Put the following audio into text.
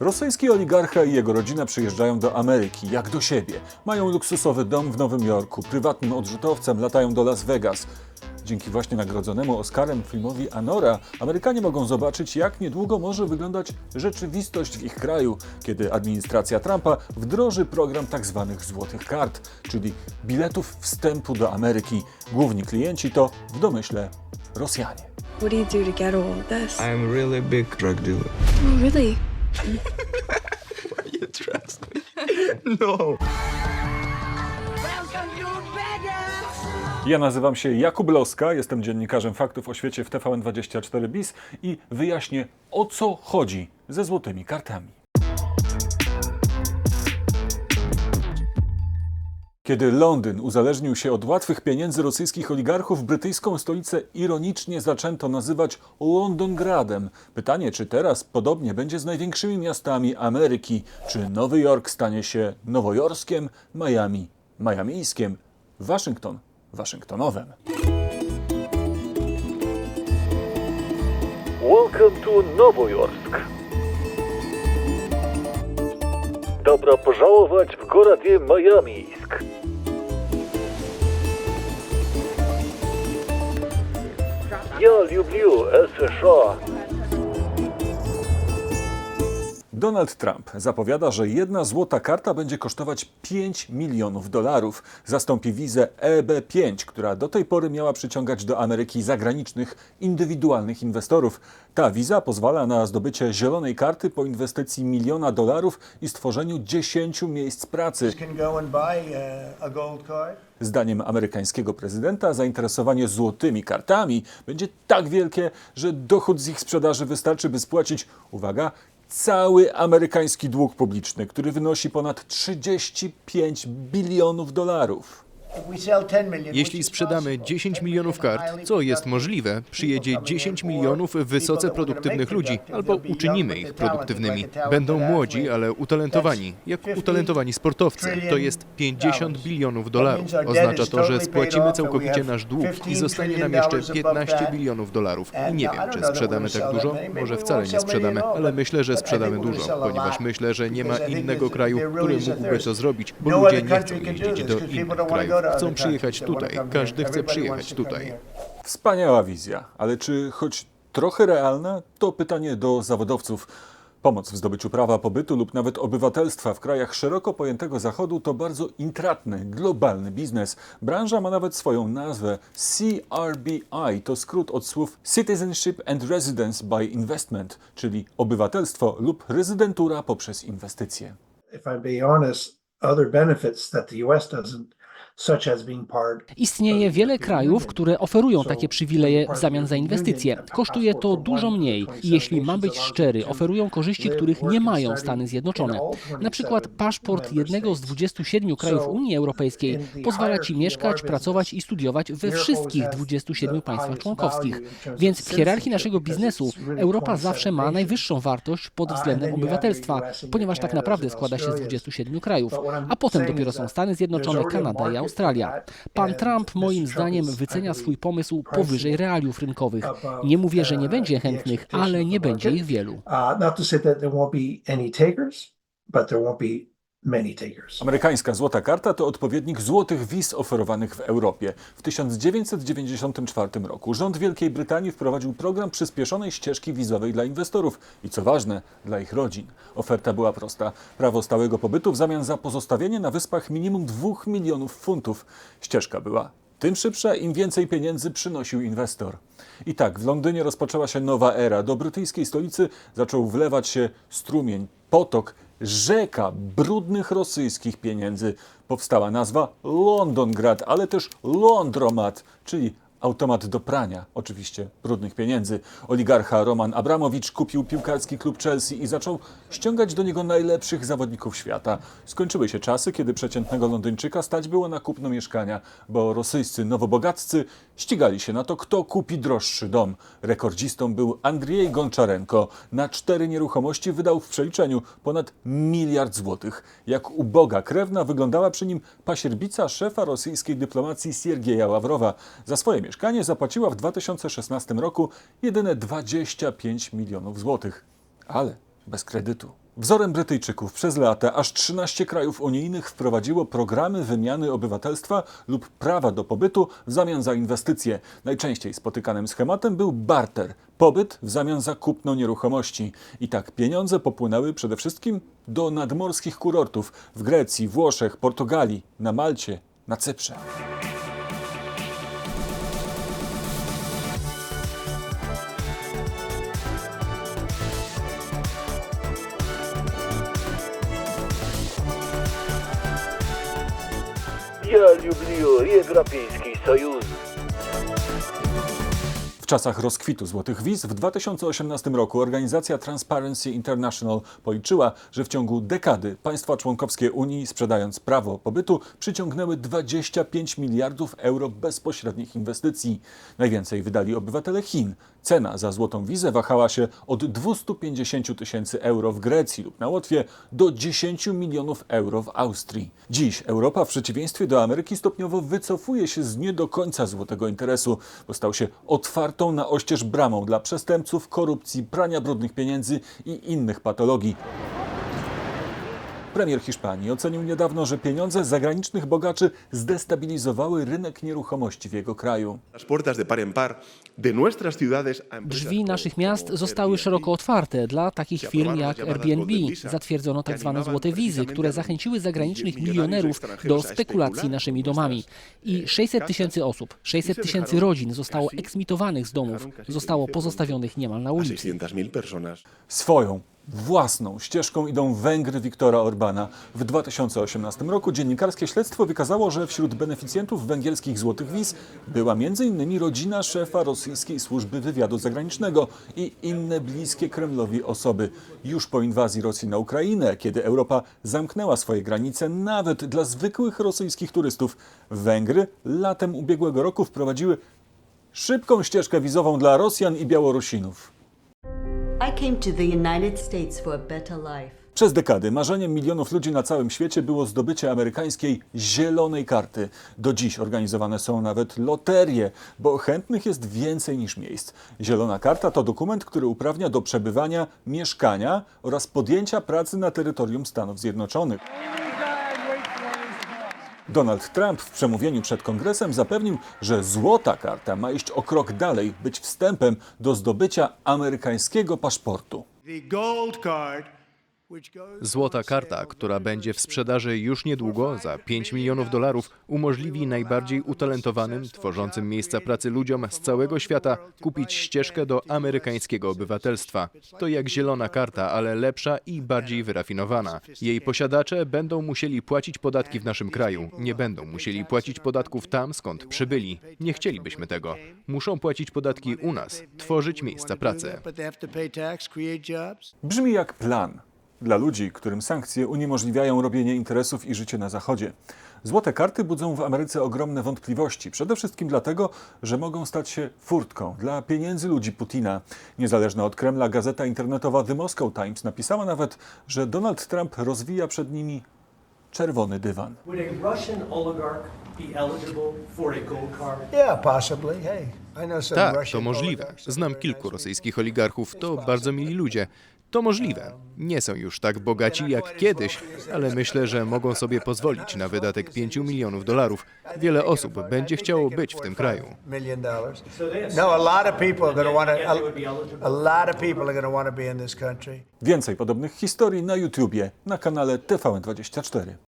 Rosyjski oligarcha i jego rodzina przyjeżdżają do Ameryki jak do siebie. Mają luksusowy dom w Nowym Jorku, prywatnym odrzutowcem latają do Las Vegas. Dzięki właśnie nagrodzonemu Oscarem filmowi Anora, Amerykanie mogą zobaczyć, jak niedługo może wyglądać rzeczywistość w ich kraju, kiedy administracja Trumpa wdroży program tzw. złotych kart, czyli biletów wstępu do Ameryki. Główni klienci to w domyśle Rosjanie. What do you do to get all this? I'm really big drug dealer. Oh, really? You trust me? no. Ja nazywam się Jakub Loska, jestem dziennikarzem faktów o świecie w TVN24 BIS i wyjaśnię o co chodzi ze złotymi kartami. Kiedy Londyn uzależnił się od łatwych pieniędzy rosyjskich oligarchów, brytyjską stolicę ironicznie zaczęto nazywać Londongradem. Pytanie, czy teraz podobnie będzie z największymi miastami Ameryki? Czy Nowy Jork stanie się nowojorskiem, Miami majamijskiem, Waszyngton waszyngtonowym? Welcome to Nowojorsk. Dobra, pożałować w Goradzie Majamijsk. Я люблю США. Donald Trump zapowiada, że jedna złota karta będzie kosztować 5 milionów dolarów. Zastąpi wizę EB5, która do tej pory miała przyciągać do Ameryki zagranicznych, indywidualnych inwestorów. Ta wiza pozwala na zdobycie zielonej karty po inwestycji miliona dolarów i stworzeniu 10 miejsc pracy. uh. Zdaniem amerykańskiego prezydenta zainteresowanie złotymi kartami będzie tak wielkie, że dochód z ich sprzedaży wystarczy, by spłacić, uwaga, cały amerykański dług publiczny, który wynosi ponad 35 bilionów dolarów. If we sell 10 million, which Jeśli sprzedamy possible, 10 10 milionów kart, co jest możliwe, przyjedzie coming 10 in, or milionów wysoce produktywnych ludzi, albo uczynimy ich produktywnymi. Będą młodzi, ale utalentowani, jak 50 utalentowani sportowcy. To jest 50 dollars. bilionów dolarów. Oznacza to, że spłacimy całkowicie nasz dług 15 i zostanie nam jeszcze dollars above 15 that. bilionów dolarów. I And nie wiem, czy sprzedamy tak dużo, może wcale nie sprzedamy, ale myślę, że sprzedamy dużo, ponieważ myślę, że nie ma innego kraju, który mógłby to zrobić, bo No ludzie nie chcą jeździć do innych krajów. Chcą other przyjechać tutaj. Każdy chce przyjechać tutaj. Wspaniała wizja, ale czy choć trochę realna, to pytanie do zawodowców. Pomoc w zdobyciu prawa pobytu lub nawet obywatelstwa w krajach szeroko pojętego Zachodu to bardzo intratny, globalny biznes. Branża ma nawet swoją nazwę. CRBI to skrót od słów Citizenship and Residence by Investment, czyli obywatelstwo lub rezydentura poprzez inwestycje. If I'm being honest, other benefits that the US doesn't, Istnieje wiele krajów, które oferują takie przywileje w zamian za inwestycje. Kosztuje to dużo mniej i jeśli mam być szczery, oferują korzyści, których nie mają Stany Zjednoczone. Na przykład paszport jednego z 27 krajów Unii Europejskiej pozwala ci mieszkać, pracować i studiować we wszystkich 27 państwach członkowskich. Więc w hierarchii naszego biznesu Europa zawsze ma najwyższą wartość pod względem obywatelstwa, ponieważ tak naprawdę składa się z 27 krajów, a potem dopiero są Stany Zjednoczone, Kanada i Australia. Pan Trump moim zdaniem wycenia swój pomysł powyżej realiów rynkowych. Nie mówię, że nie będzie chętnych, ale nie będzie ich wielu. Uh, not to say that there won't be any takers, but there won't be many takers. Amerykańska złota karta to odpowiednik złotych wiz oferowanych w Europie. W 1994 roku rząd Wielkiej Brytanii wprowadził program przyspieszonej ścieżki wizowej dla inwestorów i co ważne, dla ich rodzin. Oferta była prosta. Prawo stałego pobytu w zamian za pozostawienie na wyspach minimum 2 milionów funtów. Ścieżka była tym szybsza, im więcej pieniędzy przynosił inwestor. I tak, w Londynie rozpoczęła się nowa era. Do brytyjskiej stolicy zaczął wlewać się strumień, potok, rzeka brudnych rosyjskich pieniędzy. Powstała nazwa Londongrad, ale też Londromat, czyli automat do prania, oczywiście brudnych pieniędzy. Oligarcha Roman Abramowicz kupił piłkarski klub Chelsea i zaczął ściągać do niego najlepszych zawodników świata. Skończyły się czasy, kiedy przeciętnego Londyńczyka stać było na kupno mieszkania, bo rosyjscy nowobogaccy ścigali się na to, kto kupi droższy dom. Rekordzistą był Andrzej Gonczarenko. Na cztery nieruchomości wydał w przeliczeniu ponad miliard złotych. Jak uboga krewna wyglądała przy nim pasierbica szefa rosyjskiej dyplomacji Siergieja Ławrowa. Za swoje mieszkanie zapłaciła w 2016 roku jedyne 25 milionów złotych. Ale bez kredytu. Wzorem Brytyjczyków przez lata aż 13 krajów unijnych wprowadziło programy wymiany obywatelstwa lub prawa do pobytu w zamian za inwestycje. Najczęściej spotykanym schematem był barter, pobyt w zamian za kupno nieruchomości. I tak pieniądze popłynęły przede wszystkim do nadmorskich kurortów w Grecji, Włoszech, Portugalii, na Malcie, na Cyprze. Ja lubię Jurję Grapiński Sojuz czasach rozkwitu złotych wiz w 2018 roku organizacja Transparency International policzyła, że w ciągu dekady państwa członkowskie Unii, sprzedając prawo pobytu, przyciągnęły 25 miliardów euro bezpośrednich inwestycji. Najwięcej wydali obywatele Chin. Cena za złotą wizę wahała się od 250 tysięcy euro w Grecji lub na Łotwie do 10 milionów euro w Austrii. Dziś Europa w przeciwieństwie do Ameryki stopniowo wycofuje się z nie do końca złotego interesu, bo stał się otwartą na oścież bramą dla przestępców, korupcji, prania brudnych pieniędzy i innych patologii. Premier Hiszpanii ocenił niedawno, że pieniądze zagranicznych bogaczy zdestabilizowały rynek nieruchomości w jego kraju. Drzwi naszych miast zostały szeroko otwarte dla takich firm jak Airbnb. Zatwierdzono tak zwane złote wizy, które zachęciły zagranicznych milionerów do spekulacji naszymi domami. I 600 tysięcy osób, 600 tysięcy rodzin zostało eksmitowanych z domów, zostało pozostawionych niemal na ulicy. 600.000 personas. Swoją własną ścieżką idą Węgry Viktora Orbana. W 2018 roku dziennikarskie śledztwo wykazało, że wśród beneficjentów węgierskich złotych wiz była m.in. rodzina szefa rosyjskiej służby wywiadu zagranicznego i inne bliskie Kremlowi osoby. Już po inwazji Rosji na Ukrainę, kiedy Europa zamknęła swoje granice nawet dla zwykłych rosyjskich turystów, Węgry latem ubiegłego roku wprowadziły szybką ścieżkę wizową dla Rosjan i Białorusinów. I came to the United States for a better life. Przez dekady marzeniem milionów ludzi na całym świecie było zdobycie amerykańskiej zielonej karty. Do dziś organizowane są nawet loterie, bo chętnych jest więcej niż miejsc. Zielona karta to dokument, który uprawnia do przebywania, mieszkania oraz podjęcia pracy na terytorium Stanów Zjednoczonych. Donald Trump w przemówieniu przed kongresem zapewnił, że złota karta ma iść o krok dalej, być wstępem do zdobycia amerykańskiego paszportu. Złota karta, która będzie w sprzedaży już niedługo za 5 milionów dolarów, umożliwi najbardziej utalentowanym, tworzącym miejsca pracy ludziom z całego świata kupić ścieżkę do amerykańskiego obywatelstwa. To jak zielona karta, ale lepsza i bardziej wyrafinowana. Jej posiadacze będą musieli płacić podatki w naszym kraju, nie będą musieli płacić podatków tam, skąd przybyli. Nie chcielibyśmy tego. Muszą płacić podatki u nas, tworzyć miejsca pracy. Brzmi jak plan dla ludzi, którym sankcje uniemożliwiają robienie interesów i życie na Zachodzie. Złote karty budzą w Ameryce ogromne wątpliwości, przede wszystkim dlatego, że mogą stać się furtką dla pieniędzy ludzi Putina. Niezależna od Kremla gazeta internetowa The Moscow Times napisała nawet, że Donald Trump rozwija przed nimi czerwony dywan. Tak, to możliwe. Znam kilku rosyjskich oligarchów, to bardzo mili ludzie. To możliwe. Nie są już tak bogaci jak kiedyś, ale myślę, że mogą sobie pozwolić na wydatek 5 milionów dolarów. Wiele osób będzie chciało być w tym kraju. Więcej podobnych historii na YouTubie, na kanale TVN24.